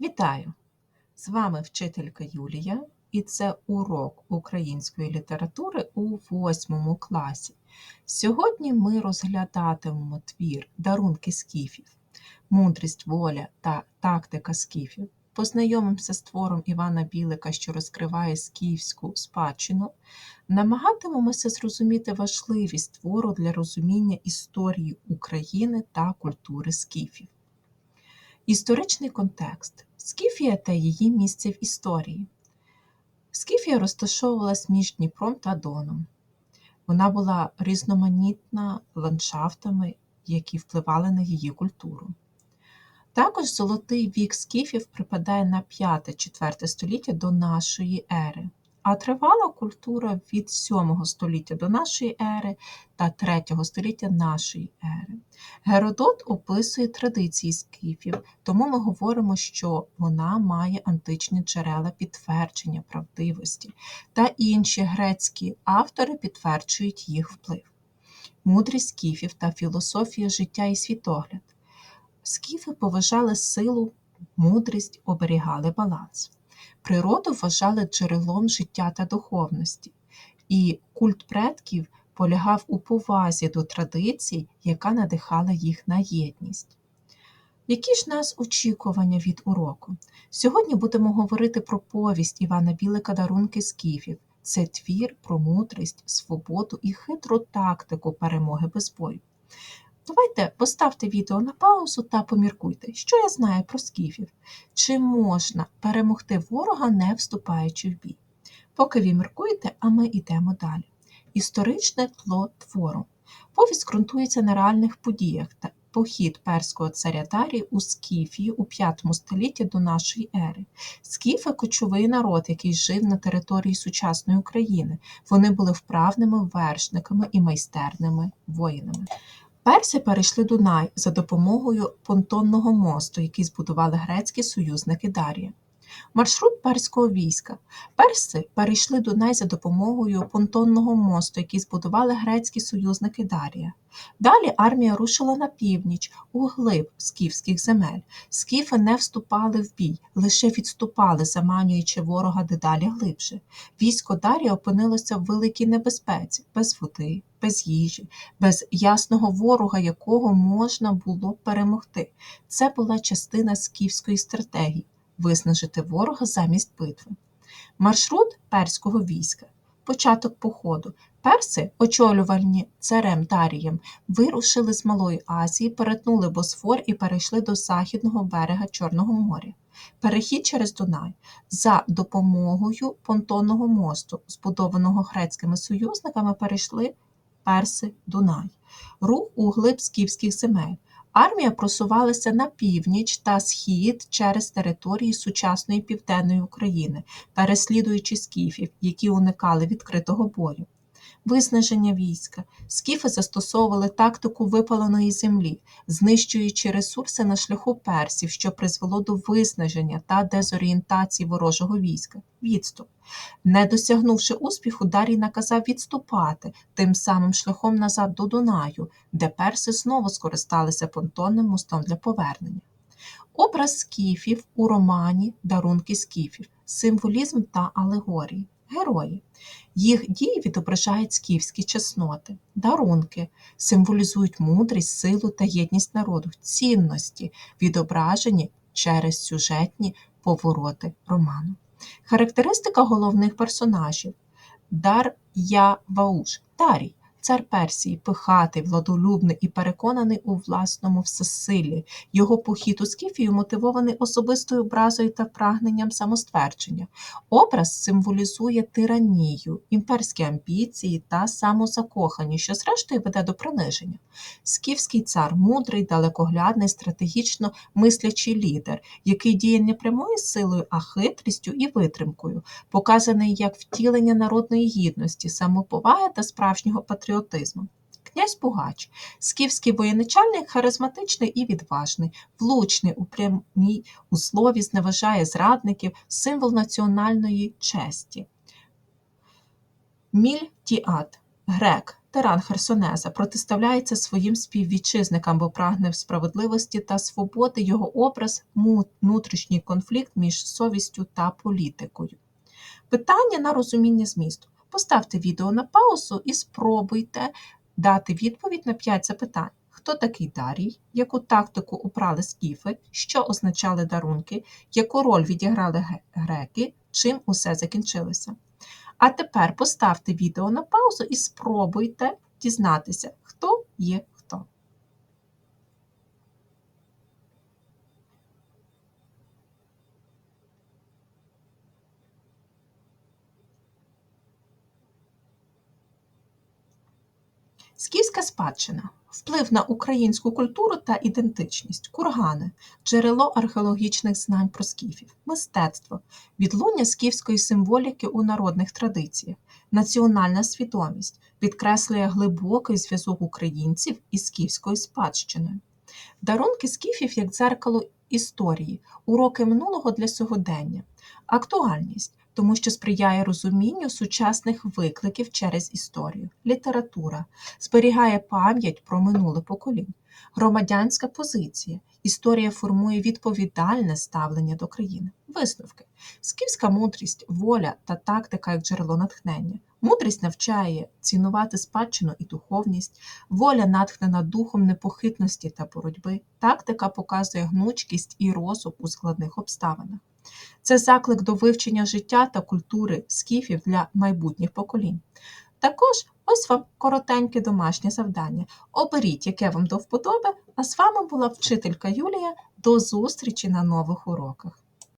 Вітаю! З вами вчителька Юлія, і це урок української літератури у восьмому класі. Сьогодні ми розглядатимемо твір Дарунки скіфів, мудрість, воля та тактика скіфів. Познайомимося з твором Івана Білика, що розкриває скіфську спадщину, намагатимемося зрозуміти важливість твору для розуміння історії України та культури скіфів. Історичний контекст. Скіфія та її місце в історії. Скіфія розташовувалась між Дніпром та Доном. Вона була різноманітна ландшафтами, які впливали на її культуру. Також золотий вік скіфів припадає на 5-4 століття до нашої ери, а тривала культура від 7 століття до нашої ери та 3 століття нашої ери. Геродот описує традиції скіфів, тому ми говоримо, що вона має античні джерела підтвердження правдивості, та інші грецькі автори підтверджують їх вплив. Мудрість скіфів та філософія життя і світогляд. Скіфи поважали силу, мудрість, оберігали баланс. Природу вважали джерелом життя та духовності, і культ предків полягав у повазі до традицій, яка надихала їх на єдність. Які ж нас очікування від уроку? Сьогодні будемо говорити про повість Івана Білика Дарунки скіфів. Це твір про мудрість, свободу і хитру тактику перемоги без бою. Давайте поставте відео на паузу та поміркуйте, що я знаю про скіфів, чи можна перемогти ворога, не вступаючи в бій. Поки ви міркуєте, а ми йдемо далі. Історичне тло твору. Повість ґрунтується на реальних подіях та похід перського царя Дарії у Скіфії у 5 столітті до нашої ери. Скіфи кочовий народ, який жив на території сучасної України. Вони були вправними вершниками і майстерними воїнами. Перси перейшли Дунай за допомогою понтонного мосту, який збудували грецькі союзники Дарія. Маршрут перського війська. Перси перейшли Дунай за допомогою понтонного мосту, який збудували грецькі союзники Дарія. Далі армія рушила на північ, у глиб скіфських земель. Скіфи не вступали в бій, лише відступали, заманюючи ворога дедалі глибше. Військо Дарія опинилося в великій небезпеці, без води, без їжі, без ясного ворога, якого можна було перемогти. Це була частина скіфської стратегії виснажити ворога замість битви. Маршрут перського війська. Початок походу. Перси, очолювальні царем Дарієм, вирушили з Малої Азії, перетнули Босфор і перейшли до західного берега Чорного моря. Перехід через Дунай за допомогою понтонного мосту, збудованого грецькими союзниками, перейшли перси Дунай, рух у глиб скіфських земель. Армія просувалася на північ та схід через території сучасної південної України, переслідуючи скіфів, які уникали відкритого бою. Виснаження війська. Скіфи застосовували тактику випаленої землі, знищуючи ресурси на шляху персів, що призвело до виснаження та дезорієнтації ворожого війська. Відступ. Не досягнувши успіху, Дарій наказав відступати тим самим шляхом назад до Дунаю, де перси знову скористалися понтонним мостом для повернення. Образ скіфів у романі Дарунки скіфів, символізм та алегорії. Герої. Їх дії відображають скіфські чесноти, дарунки, символізують мудрість, силу та єдність народу, цінності, відображені через сюжетні повороти роману. Характеристика головних персонажів Дар Я Вауш Дарій, цар Персії, пихатий, владолюбний і переконаний у власному всесиллі. Його похід у Скіфію мотивований особистою образою та прагненням самоствердження. Образ символізує тиранію, імперські амбіції та самозакоханість, що зрештою веде до приниження. Скіфський цар мудрий, далекоглядний, стратегічно мислячий лідер, який діє не прямою силою, а хитрістю і витримкою, показаний як втілення народної гідності, самоповаги та справжнього патріотизму. Князь Пугач, скіфський воєначальник, харизматичний і відважний, влучний у прямій у слові, зневажає зрадників, символ національної честі. Мільтіат, грек, ветеран Херсонеза протиставляється своїм співвітчизникам, бо прагне справедливості та свободи його образ внутрішній конфлікт між совістю та політикою. Питання на розуміння змісту. Поставте відео на паузу і спробуйте дати відповідь на 5 запитань. Хто такий Дарій? Яку тактику упрали скіфи? Що означали дарунки? Яку роль відіграли греки? Чим усе закінчилося? А тепер поставте відео на паузу і спробуйте дізнатися, хто є хто. Скіфська спадщина вплив на українську культуру та ідентичність, кургани, джерело археологічних знань про скіфів, мистецтво, відлуння скіфської символіки у народних традиціях, національна свідомість підкреслює глибокий зв'язок українців із скіфською спадщиною. Дарунки скіфів як дзеркало історії, уроки минулого для сьогодення, актуальність, тому що сприяє розумінню сучасних викликів через історію, література, зберігає пам'ять про минуле поколінь, громадянська позиція, історія формує відповідальне ставлення до країни, висновки, скіфська мудрість, воля та тактика як джерело натхнення. Мудрість навчає цінувати спадщину і духовність, воля натхнена духом непохитності та боротьби, тактика показує гнучкість і розум у складних обставинах. Це заклик до вивчення життя та культури скіфів для майбутніх поколінь. Також ось вам коротеньке домашнє завдання. Оберіть, яке вам до вподоби, а з вами була вчителька Юлія. До зустрічі на нових уроках.